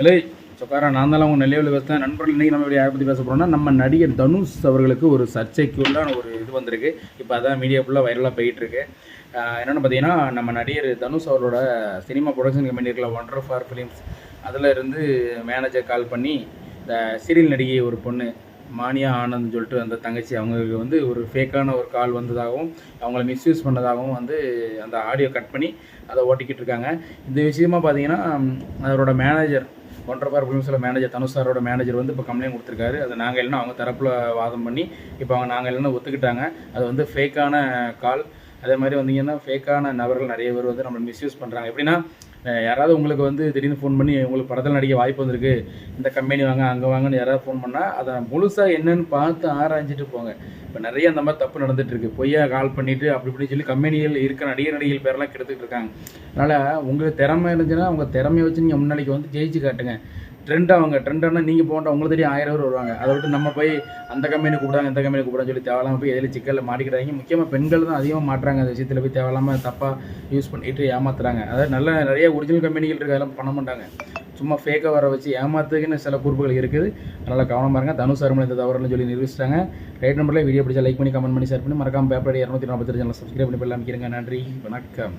இல்லை சொக்காரா நான் தான் உங்கள் நிலையில் பேசுகிறேன் நண்பர்கள் இன்றைக்கி நம்ம இப்படி யாரை பற்றி பேச போகிறோம்னா நம்ம நடிகர் தனுஷ் அவர்களுக்கு ஒரு சர்ச்சைக்குள்ளான ஒரு இது வந்திருக்கு. இப்போ அதான் மீடியா ஃபுல்லாக வைரலாக போயிட்டுருக்கு. என்னென்னு பார்த்தீங்கன்னா நம்ம நடிகர் தனுஷ் அவரோட சினிமா ப்ரொடக்ஷன் கம்பெனி இருக்கல ஒண்டர் ஃபார் ஃபிலிம்ஸ் அதில் இருந்து மேனேஜர் கால் பண்ணி இந்த சீரியல் நடிகை ஒரு பொண்ணு மானியா ஆனந்த்னு சொல்லிட்டு அந்த தங்கச்சி அவங்களுக்கு வந்து ஒரு ஃபேக்கான ஒரு கால் வந்ததாகவும் அவங்கள மிஸ்யூஸ் பண்ணதாகவும் வந்து அந்த ஆடியோ கட் பண்ணி அதை ஓட்டிக்கிட்டு இருக்காங்க. இந்த விஷயமா பார்த்தீங்கன்னா அவரோட மேனேஜர் ஒன்றரை பார் ஃபிலிம்ஸில் மேனேஜர் தனுஷ் சாரோட மேனேஜர் வந்து இப்போ கம்ப்ளைண்ட் கொடுத்துருக்காரு. அது நாங்கள் இல்லைன்னா அவங்க தரப்பில் வாதம் பண்ணி இப்போ அவங்க நாங்கள் இல்லைன்னா ஒத்துக்கிட்டாங்க. அது வந்து ஃபேக்கான கால் அதே மாதிரி வந்தீங்கன்னா ஃபேக்கான நபர்கள் நிறைய பேர் வந்து நம்மளை மிஸ்யூஸ் பண்ணுறாங்க எப்படின்னா யாராவது உங்களுக்கு வந்து திடீர்னு ஃபோன் பண்ணி உங்களுக்கு படத்தில் நடிக்க வாய்ப்பு வந்திருக்கு இந்த கம்பெனி வாங்க அங்கே வாங்கன்னு யாராவது ஃபோன் பண்ணால் அதை முழுசாக என்னன்னு பார்த்து ஆராய்ஞ்சிட்டு போங்க. இப்போ நிறைய அந்த மாதிரி தப்பு நடந்துட்டு பொய்யா கால் பண்ணிவிட்டு அப்படி இப்படின்னு சொல்லி கம்பெனிகள் இருக்க நடிகர் நடிகைகள் பேரெல்லாம் கெடுத்துட்டு இருக்காங்க. அதனால் உங்களுக்கு திறமை இருந்துச்சுன்னா உங்கள் திறமையை வச்சு நீங்கள் முன்னாடிக்கு வந்து ஜெயிச்சு காட்டுங்க. ட்ரெண்ட் அவங்க ட்ரெண்டானா நீங்கள் போன்ற உங்களை தெரியும் ஆயிரம் பேர் வருவாங்க. அதை விட்டு நம்ம போய் அந்த கம்பெனி கூப்பிடாங்க இந்த கம்பெனி கூப்பிடான்னு சொல்லி தேவையில்லாமல் போய் எதில் சிக்கலில் மாட்டிக்கிறாங்க முக்கியமாக பெண்கள் தான் அதிகமாக மாட்டுறாங்க. அந்த விஷயத்தில் போய் தேவையில்லாமல் தப்பாக யூஸ் பண்ணிட்டு ஏமாத்துறாங்க. அதாவது நல்ல நிறைய ஒரிஜினல் கம்பெனிகள் இருக்குது அதெல்லாம் பண்ண மாட்டாங்க. சும்மா ஃபேக்காக வர வச்சு ஏமாத்துக்குன்னு சில குறிப்புகள் இருக்குது. அதனால் கவனமாக இருங்க. தனுஷ் அருமலை இந்த தவறுன்னு சொல்லி நிரூபிச்சிட்டாங்க. ரைட் நம்பரில் வீடியோ பிடிச்சா லைக் பண்ணி கமெண்ட் பண்ணி ஷேர் பண்ணி மறக்காமல் பேப்பர் இரநூத்தி நாற்பத்தி சேனல் சப்ஸ்கிரைப் பண்ணி பெல்லாம் அமைக்கிறேங்க. நன்றி. வணக்கம்.